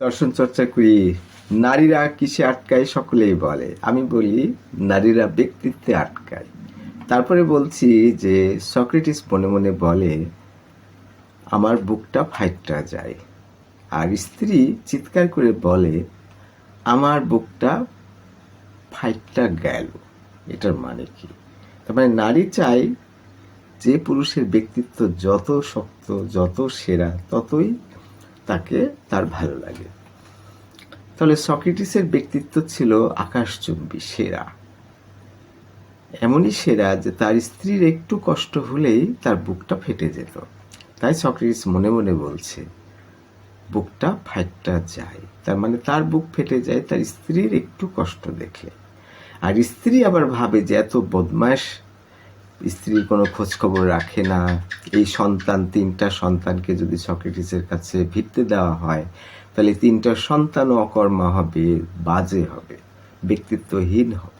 দর্শন চর্চা করি। নারীরা কিসে আটকায় সকলেই বলে। আমি বলি, নারীরা ব্যক্তিত্বে আটকায়। তারপরে বলছি যে, সক্রেটিস মনে মনে বলে, আমার বুকটা ফাইটটা যায়। আর স্ত্রী চিৎকার করে বলে, আমার বুকটা ফাইটটা গেল। এটার মানে কি? তার মানে নারী চাই যে পুরুষের ব্যক্তিত্ব যত শক্ত, যত সেরা, ততই তাকে তার ভালো লাগে। তাহলে সক্রেটিসের ব্যক্তিত্ব ছিল আকাশচুম্বী সেরা। এমনই সেরা যে তার স্ত্রীর একটু কষ্ট হলেই তার বুকটা ফেটে যেত। তাই সক্রেটিস মনে মনে বলছে, বুকটা ফাইটটা যায়। তার মানে তার বুক ফেটে যায়, তার স্ত্রীর একটু কষ্ট দেখলে। আর স্ত্রী আবার ভাবে যে এত বদমাস স্ত্রীর কোনো খোঁজ খবর রাখে না। এই সন্তান, তিনটা সন্তানকে যদি সক্রেটিসের কাছে ভিত্তে দেওয়া হয়, তাহলে তিনটা সন্তানও অকর্মা হবে, বাজে হবে, ব্যক্তিত্বহীন হবে।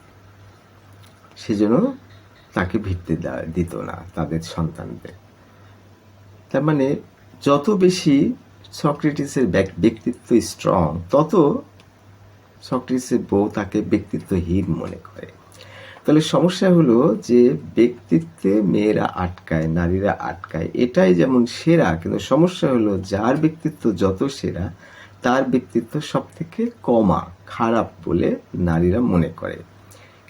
সেজন্য তাকে দেওয়া, দিত না তাদের সন্তানদের। তার মানে যত বেশি সক্রেটিসের ব্যক- ব্যক্তিত্ব স্ট্রং তত সক্রেটিসের বউ তাকে ব্যক্তিত্বহীন মনে করে। তাহলে সমস্যা হলো যে ব্যক্তিত্বে মেয়েরা আটকায়, নারীরা আটকায়, এটাই যেমন সেরা, কিন্তু সমস্যা হলো যার ব্যক্তিত্ব যত সেরা, তার ব্যক্তিত্ব সব থেকে কমা, খারাপ বলে নারীরা মনে করে।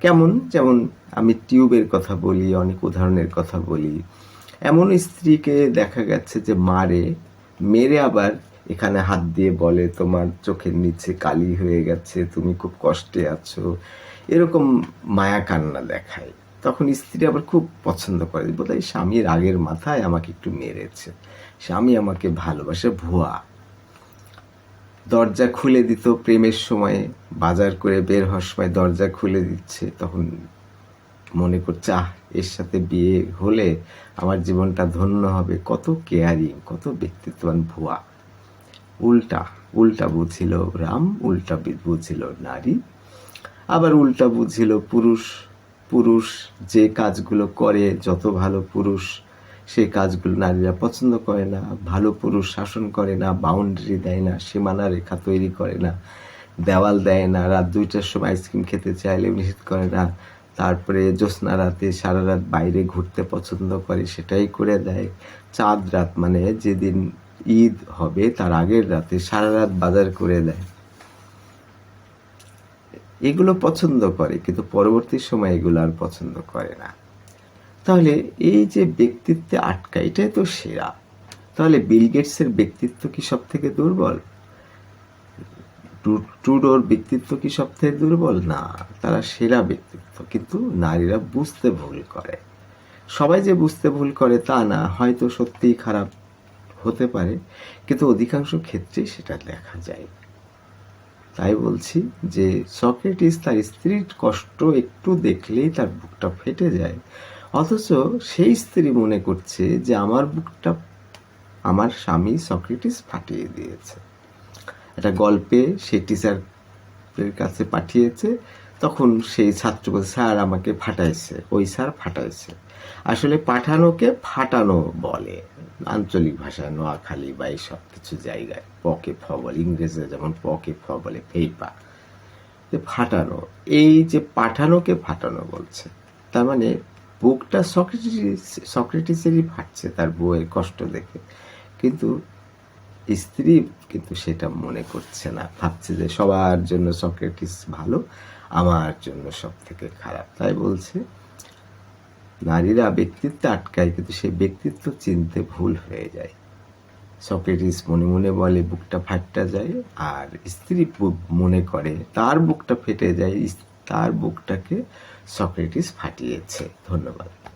কেমন? যেমন আমি টিউবের কথা বলি, অনেক উদাহরণের কথা বলি। এমন স্ত্রীকে দেখা গেছে যে মারে, মেরে আবার এখানে হাত দিয়ে বলে, তোমার চোখের নিচে কালি হয়ে গেছে, তুমি খুব কষ্টে আছো। এরকম মায়া কান্না দেখায়। তখন স্ত্রী আবার খুব পছন্দ করে বোধহয় স্বামীর আগের মাথায় আমাকে একটু মেরেছে। স্বামী আমাকে ভালোবাসে ভুয়া। দরজা খুলে দিত প্রেমের সময়, বাজার করে বের হওয়ার সময় দরজা খুলে দিচ্ছে। তখন মনে করছে, আহ, এর সাথে বিয়ে হলে আমার জীবনটা ধন্য হবে। কত কেয়ারিং কত ব্যক্তিত্ববান ভুয়া। উল্টা উল্টা বুঝিল রাম উল্টা বি- বুঝিল নারী। আবার উল্টা বুঝিল পুরুষ। পুরুষ যে কাজগুলো করে, যত ভালো পুরুষ সেই কাজগুলো নারীরা পছন্দ করে না। ভালো পুরুষ শাসন করে না বাউন্ডারি দেয় না, সীমানা রেখা তৈরি করে না, দেওয়াল দেয় না, রাত দুইটার সময় আইসক্রিম খেতে চাইলে নিষেধ করে না। তারপরে জ্যোৎস্না রাতে সারা রাত বাইরে ঘুরতে পছন্দ করে, সেটাই করে দেয়। চাঁদ রাত মানে যেদিন ঈদ হবে, তার আগের রাতে সারা রাত বাজার করে দেয়। এগুলো পছন্দ করে, কিন্তু পরবর্তী সময় এগুলো আর পছন্দ করে না। তাহলে এই যে ব্যক্তিত্বে আটকা, এটাই তো সেরা। তাহলে বিল গেটসের ব্যক্তিত্ব কি সব থেকে দুর্বল? টু- ট্রুডোর ব্যক্তিত্ব কি সব থেকে দুর্বল? না, তারা সেরা ব্যক্তিত্ব, কিন্তু নারীরা বুঝতে ভুল করে। সবাই যে বুঝতে ভুল করে তা না, হয়তো সত্যিই খারাপ। হতে পারে, কিন্তু অধিকাংশ ক্ষেত্রেই সেটা দেখা যায়। তাই বলছি যে সক্রেটিস তার স্ত্রীর কষ্ট একটু দেখলেই তার বুকটা ফেটে যায়। অথচ সেই স্ত্রী মনে করছে যে আমার বুকটা আমার স্বামী সক্রেটিস ফাটিয়ে দিয়েছে। একটা গল্পে সে টিচারের কাছে পাঠিয়েছে তখন সেই ছাত্র বলছে স্যার আমাকে ফাটাইছে। ওই স্যার ফাটাইছে। আসলে পাঠানোকে ফাটানো বলে। আঞ্চলিক ভাষায় নোয়াখালী বা এই সব কিছু জায়গায় পকে ফ বলে, ইংরেজিতে যেমন পকে ফ বলে, ফেইপা। যে ফাটানো, এই যে পাঠানোকে ফাটানো বলছে, তার মানে বুকটা সক্রেটিস, সক্রেটিসেরই ফাটছে তার বউয়ের কষ্ট দেখে। কিন্তু স্ত্রী, কিন্তু সেটা মনে করছে না। ভাবছে যে সবার জন্য সক্রেটিস ভালো, আমার জন্য সব থেকে খারাপ। তাই বলছে, নারীরা ব্যক্তিত্ব আটকায়, কিন্তু সেই ব্যক্তিত্ব চিনতে ভুল হয়ে যায়। সক্রেটিস মনে মনে বলে, বুকটা ফাটটা যায়। আর স্ত্রী মনে করে, তার বুকটা ফেটে যায় তার বুকটাকে সক্রেটিস ফাটিয়েছে। ধন্যবাদ।